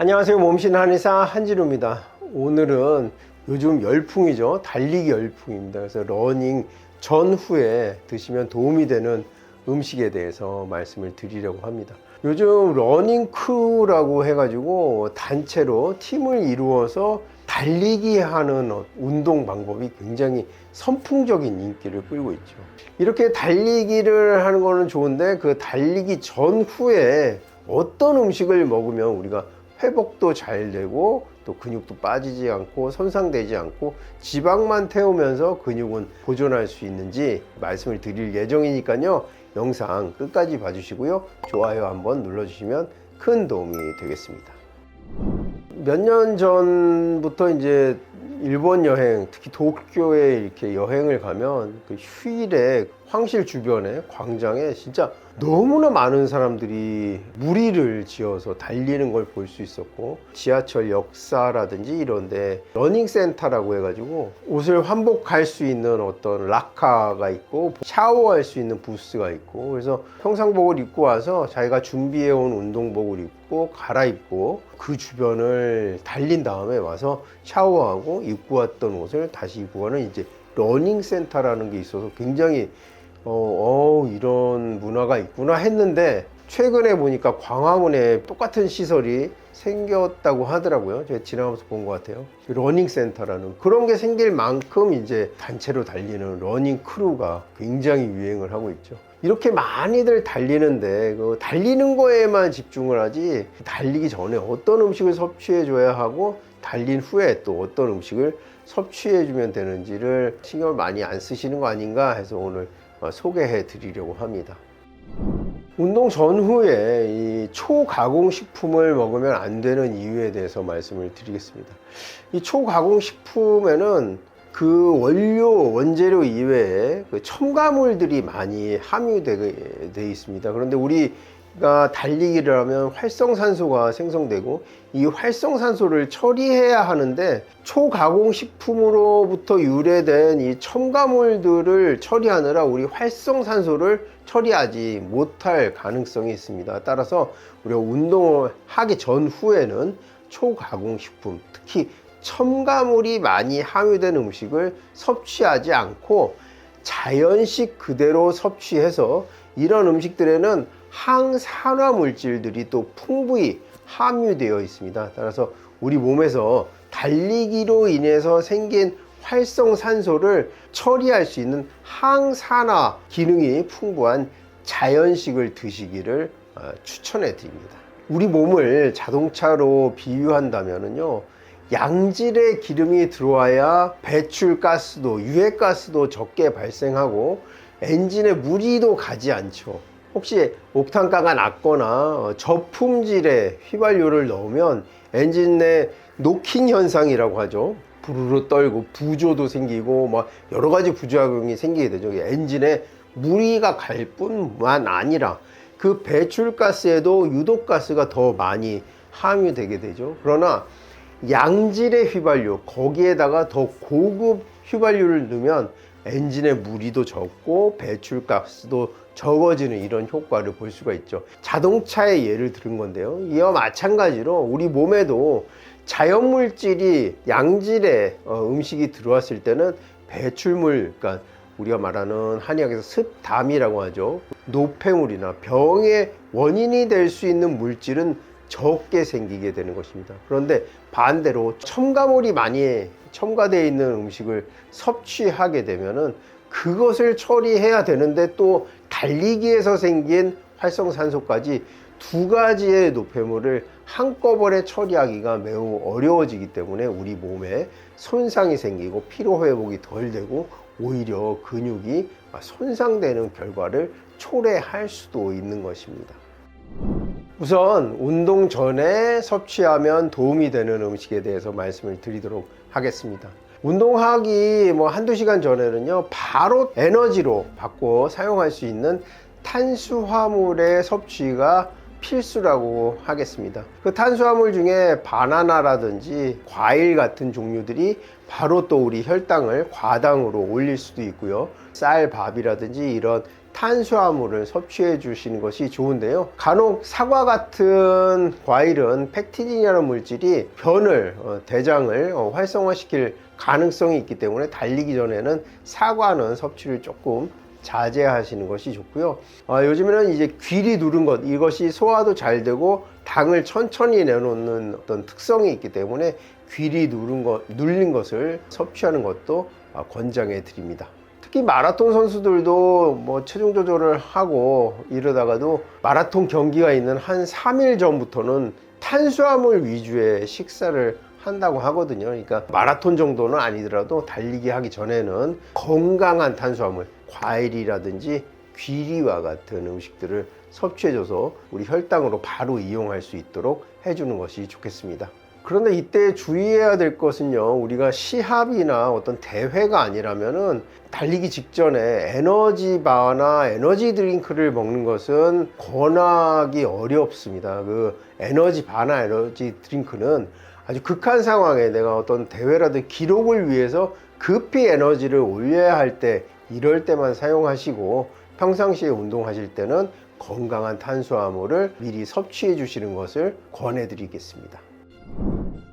안녕하세요. 몸신 한의사 한진우입니다. 오늘은 요즘 열풍이죠. 달리기 열풍입니다. 그래서 러닝 전후에 드시면 도움이 되는 음식에 대해서 말씀을 드리려고 합니다. 요즘 러닝 크루라고 해가지고 단체로 팀을 이루어서 달리기 하는 어- 운동 방법이 굉장히 선풍적인 인기를 끌고 있죠. 이렇게 달리기를 하는 거는 좋은데 그 달리기 전후에 어떤 음식을 먹으면 우리가 회복도 잘 되고 또 근육도 빠지지 않고 손상되지 않고 지방만 태우면서 근육은 보존할 수 있는지 말씀을 드릴 예정이니까요. 영상 끝까지 봐주시고요. 좋아요 한번 눌러주시면 큰 도움이 되겠습니다. 몇 년 전부터 이제 일본 여행, 특히 도쿄에 이렇게 여행을 가면 그 휴일에 황실 주변에 광장에 진짜 너무나 많은 사람들이 무리를 지어서 달리는 걸 볼 수 있었고 지하철 역사라든지 이런데 러닝센터라고 해가지고 옷을 환복할 수 있는 어떤 락카가 있고 샤워할 수 있는 부스가 있고 그래서 평상복을 입고 와서 자기가 준비해온 운동복을 입고 갈아입고 그 주변을 달린 다음에 와서 샤워하고 입고 왔던 옷을 다시 입고 가는 이제 러닝센터라는 게 있어서 굉장히 어, 어, 이런 문화가 있구나 했는데 최근에 보니까 광화문에 똑같은 시설이 생겼다고 하더라고요. 제가 지나가면서 본 것 같아요. 러닝센터라는 그런 게 생길 만큼 이제 단체로 달리는 러닝 크루가 굉장히 유행을 하고 있죠. 이렇게 많이들 달리는데 그 달리는 거에만 집중을 하지 달리기 전에 어떤 음식을 섭취해 줘야 하고 달린 후에 또 어떤 음식을 섭취해 주면 되는지를 신경을 많이 안 쓰시는 거 아닌가 해서 오늘 어, 소개해 드리려고 합니다. 운동 전후에 이 초가공 식품을 먹으면 안 되는 이유에 대해서 말씀을 드리겠습니다. 이 초가공 식품에는 그 원료 원재료 이외에 그 첨가물들이 많이 함유되어 있습니다. 그런데 우리 가 달리기를 하면 활성산소가 생성되고 이 활성산소를 처리해야 하는데 초가공 식품으로부터 유래된 이 첨가물들을 처리하느라 우리 활성산소를 처리하지 못할 가능성이 있습니다. 따라서 우리가 운동을 하기 전후에는 초가공 식품, 특히 첨가물이 많이 함유된 음식을 섭취하지 않고 자연식 그대로 섭취해서 이런 음식들에는 항산화 물질들이 또 풍부히 함유되어 있습니다. 따라서 우리 몸에서 달리기로 인해서 생긴 활성산소를 처리할 수 있는 항산화 기능이 풍부한 자연식을 드시기를 어, 추천해 드립니다. 우리 몸을 자동차로 비유한다면요. 양질의 기름이 들어와야 배출가스도 유해가스도 적게 발생하고 엔진에 무리도 가지 않죠. 혹시 옥탄가가 낮거나 어, 저품질의 휘발유를 넣으면 엔진 내 노킹 현상이라고 하죠. 부르르 떨고 부조도 생기고 막 여러 가지 부작용이 생기게 되죠. 엔진에 무리가 갈 뿐만 아니라 그 배출가스에도 유독가스가 더 많이 함유되게 되죠. 그러나 양질의 휘발유 거기에다가 더 고급 휘발유를 넣으면 엔진의 무리도 적고 배출가스도 적어지는 이런 효과를 볼 수가 있죠. 자동차의 예를 들은 건데요. 이와 마찬가지로 우리 몸에도 자연물질이 양질의 어, 음식이 들어왔을 때는 배출물, 그러니까 우리가 말하는 한의학에서 습담이라고 하죠. 노폐물이나 병의 원인이 될 수 있는 물질은 적게 생기게 되는 것입니다. 그런데 반대로 첨가물이 많이 첨가되어 있는 음식을 섭취하게 되면은 그것을 처리해야 되는데 또 달리기에서 생긴 활성산소까지 두 가지의 노폐물을 한꺼번에 처리하기가 매우 어려워지기 때문에 우리 몸에 손상이 생기고 피로 회복이 덜 되고 오히려 근육이 손상되는 결과를 초래할 수도 있는 것입니다. 우선 운동 전에 섭취하면 도움이 되는 음식에 대해서 말씀을 드리도록 하겠습니다. 운동하기 뭐 한두 시간 전에는요, 바로 에너지로 바꿔 사용할 수 있는 탄수화물의 섭취가 필수라고 하겠습니다. 그 탄수화물 중에 바나나라든지 과일 같은 종류들이 바로 또 우리 혈당을 과당으로 올릴 수도 있고요. 쌀, 밥이라든지 이런 탄수화물을 섭취해 주시는 것이 좋은데요. 간혹 사과 같은 과일은 팩티딘이라는 물질이 변을 어, 대장을 어, 활성화시킬 가능성이 있기 때문에 달리기 전에는 사과는 섭취를 조금 자제하시는 것이 좋고요. 아, 요즘에는 이제 귀리 누른 것 이것이 소화도 잘 되고 당을 천천히 내놓는 어떤 특성이 있기 때문에 귀리 누른 것 눌린 것을 섭취하는 것도 아, 권장해 드립니다. 특히 마라톤 선수들도 뭐 체중 조절을 하고 이러다가도 마라톤 경기가 있는 한 3일 전부터는 탄수화물 위주의 식사를 한다고 하거든요. 그러니까 마라톤 정도는 아니더라도 달리기 하기 전에는 건강한 탄수화물, 과일이라든지 귀리와 같은 음식들을 섭취해줘서 우리 혈당으로 바로 이용할 수 있도록 해주는 것이 좋겠습니다. 그런데 이때 주의해야 될 것은요, 우리가 시합이나 어떤 대회가 아니라면은 달리기 직전에 에너지 바나 에너지 드링크를 먹는 것은 권하기 어렵습니다. 그 에너지 바나 에너지 드링크는 아주 극한 상황에 내가 어떤 대회라든 기록을 위해서 급히 에너지를 올려야 할 때 이럴 때만 사용하시고 평상시에 운동하실 때는 건강한 탄수화물을 미리 섭취해 주시는 것을 권해 드리겠습니다.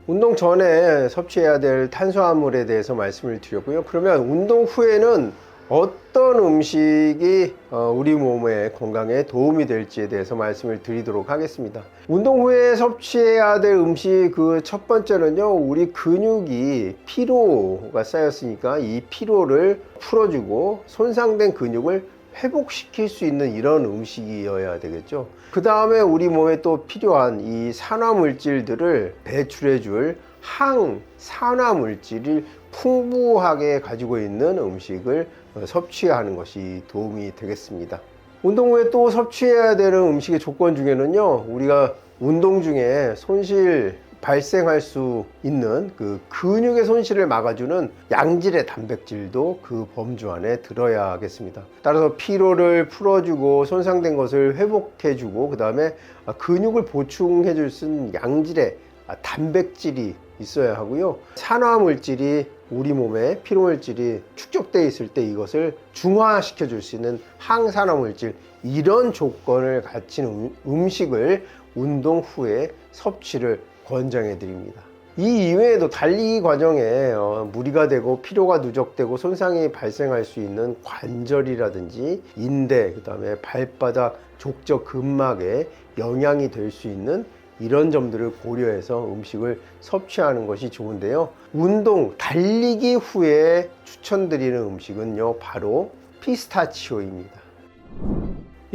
운동 전에 섭취해야 될 탄수화물에 대해서 말씀을 드렸고요. 그러면 운동 후에는 어떤 음식이 어, 우리 몸의 건강에 도움이 될지에 대해서 말씀을 드리도록 하겠습니다. 운동 후에 섭취해야 될 음식 그 첫 번째는요, 우리 근육이 피로가 쌓였으니까 이 피로를 풀어주고 손상된 근육을 회복시킬 수 있는 이런 음식이어야 되겠죠. 그 다음에 우리 몸에 또 필요한 이 산화 물질들을 배출해 줄 항산화 물질을 풍부하게 가지고 있는 음식을 어, 섭취하는 것이 도움이 되겠습니다. 운동 후에 또 섭취해야 되는 음식의 조건 중에는요, 우리가 운동 중에 손실 발생할 수 있는 그 근육의 손실을 막아주는 양질의 단백질도 그 범주 안에 들어야겠습니다. 따라서 피로를 풀어주고 손상된 것을 회복해주고 그 다음에 근육을 보충해줄 수 있는 양질의 단백질이 있어야 하고요. 산화 물질이 우리 몸에 피로 물질이 축적되어 있을 때 이것을 중화시켜 줄 수 있는 항산화 물질 이런 조건을 갖춘 음- 음식을 운동 후에 섭취를 권장해 드립니다. 이 이외에도 달리기 과정에 어, 무리가 되고 피로가 누적되고 손상이 발생할 수 있는 관절이라든지 인대, 그 다음에 발바닥, 족저 근막에 영향이 될 수 있는 이런 점들을 고려해서 음식을 섭취하는 것이 좋은데요. 운동, 달리기 후에 추천드리는 음식은요, 바로 피스타치오입니다.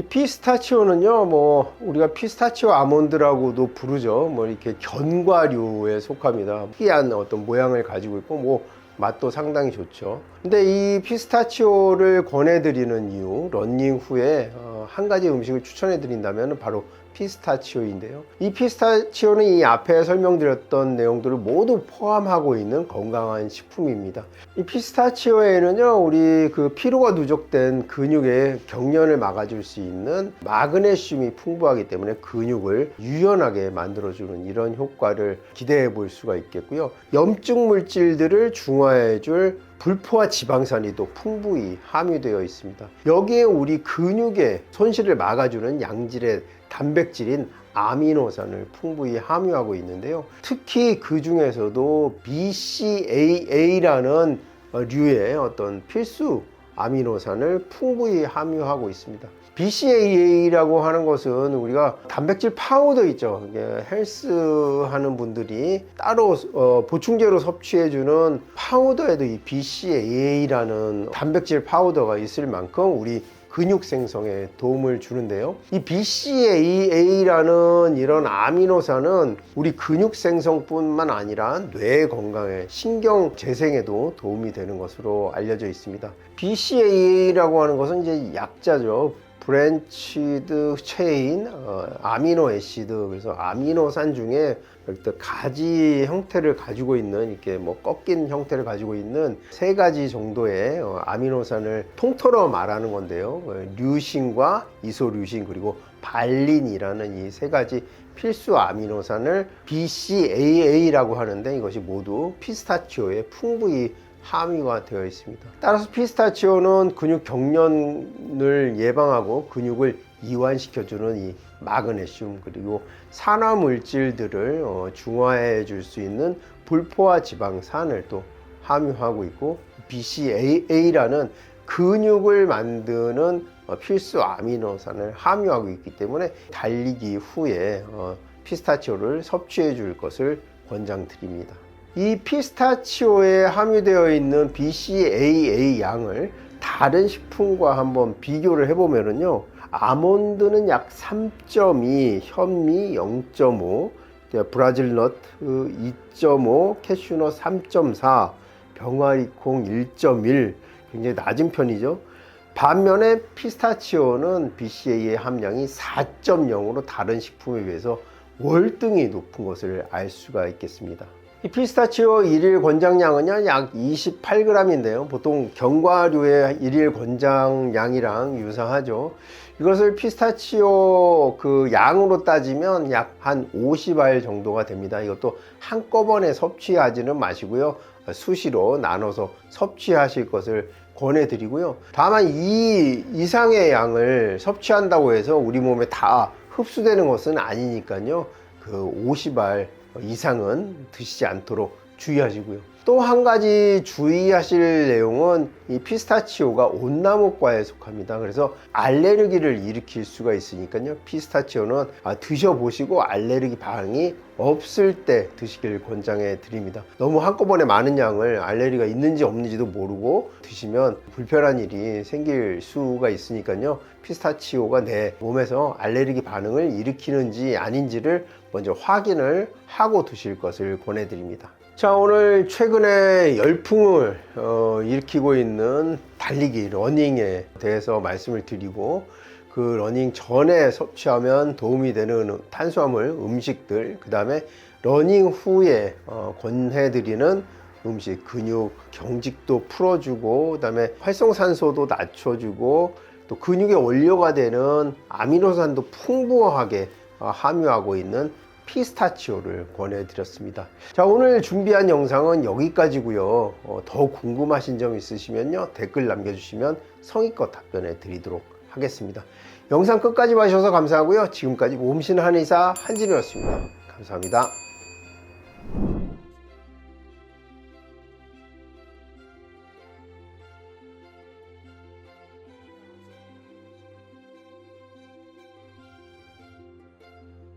이 피스타치오는요, 뭐, 우리가 피스타치오 아몬드라고도 부르죠. 뭐, 이렇게 견과류에 속합니다. 특이한 어떤 모양을 가지고 있고, 뭐, 맛도 상당히 좋죠. 근데 이 피스타치오를 권해드리는 이유, 런닝 후에 어, 한 가지 음식을 추천해드린다면 바로 피스타치오인데요. 이 피스타치오는 이 앞에 설명드렸던 내용들을 모두 포함하고 있는 건강한 식품입니다. 이 피스타치오에는요, 우리 그 피로가 누적된 근육의 경련을 막아줄 수 있는 마그네슘이 풍부하기 때문에 근육을 유연하게 만들어주는 이런 효과를 기대해 볼 수가 있겠고요. 염증 물질들을 중화해줄 불포화 지방산이 또 풍부히 함유되어 있습니다. 여기에 우리 근육의 손실을 막아주는 양질의 단백질인 아미노산을 풍부히 함유하고 있는데요. 특히 그 중에서도 BCAA라는 류의 어떤 필수 아미노산을 풍부히 함유하고 있습니다. BCAA라고 하는 것은 우리가 단백질 파우더 있죠. 헬스 하는 분들이 따로 어, 보충제로 섭취해주는 파우더에도 이 BCAA라는 단백질 파우더가 있을 만큼 우리 근육 생성에 도움을 주는데요. 이 BCAA라는 이런 아미노산은 우리 근육 생성뿐만 아니라 뇌 건강에 신경 재생에도 도움이 되는 것으로 알려져 있습니다. BCAA라고 하는 것은 이제 약자죠. 브랜치드 체인 어, 아미노 애시드 그래서 아미노산 중에 가지 형태를 가지고 있는 이렇게 뭐 꺾인 형태를 가지고 있는 세 가지 정도의 어, 아미노산을 통틀어 말하는 건데요. 어, 류신과 이소류신 그리고 발린이라는 이 세 가지 필수 아미노산을 BCAA라고 하는데 이것이 모두 피스타치오에 풍부히 함유가 되어 있습니다. 따라서 피스타치오는 근육 경련을 예방하고 근육을 이완시켜주는 이 마그네슘 그리고 산화 물질들을 어, 중화해 줄 수 있는 불포화 지방산을 또 함유하고 있고 BCAA라는 근육을 만드는 어, 필수 아미노산을 함유하고 있기 때문에 달리기 후에 어, 피스타치오를 섭취해 줄 것을 권장드립니다. 이 피스타치오에 함유되어 있는 BCAA 양을 다른 식품과 한번 비교를 해보면요. 아몬드는 약 3.2, 현미 0.5, 브라질 너트 2.5, 캐슈넛 3.4, 병아리콩 1.1 굉장히 낮은 편이죠. 반면에 피스타치오는 BCA의 함량이 4.0으로 다른 식품에 비해서 월등히 높은 것을 알 수가 있겠습니다. 이 피스타치오 일일 권장량은요 약 28g인데요. 보통 견과류의 일일 권장량이랑 유사하죠. 이것을 피스타치오 그 양으로 따지면 약 한 50알 정도가 됩니다. 이것도 한꺼번에 섭취하지는 마시고요. 수시로 나눠서 섭취하실 것을 권해드리고요. 다만 이 이상의 양을 섭취한다고 해서 우리 몸에 다 흡수되는 것은 아니니까요. 그 50알 이상은 드시지 않도록 주의하시고요. 또 한 가지 주의하실 내용은 이 피스타치오가 온나무과에 속합니다. 그래서 알레르기를 일으킬 수가 있으니까요. 피스타치오는 아, 드셔보시고 알레르기 반응이 없을 때 드시길 권장해 드립니다. 너무 한꺼번에 많은 양을 알레르기가 있는지 없는지도 모르고 드시면 불편한 일이 생길 수가 있으니까요. 피스타치오가 내 몸에서 알레르기 반응을 일으키는지 아닌지를 먼저 확인을 하고 드실 것을 권해 드립니다. 자, 오늘 최근에 열풍을 어, 일으키고 있는 달리기, 러닝에 대해서 말씀을 드리고 그 러닝 전에 섭취하면 도움이 되는 탄수화물 음식들, 그 다음에 러닝 후에 어, 권해드리는 음식, 근육 경직도 풀어주고, 그 다음에 활성산소도 낮춰주고, 또 근육의 원료가 되는 아미노산도 풍부하게 어, 함유하고 있는 피스타치오를 권해드렸습니다. 자, 오늘 준비한 영상은 여기까지고요. 어, 더 궁금하신 점 있으시면요. 댓글 남겨주시면 성의껏 답변해 드리도록 하겠습니다. 영상 끝까지 봐주셔서 감사하고요. 지금까지 몸신 한의사 한진이었습니다. 감사합니다.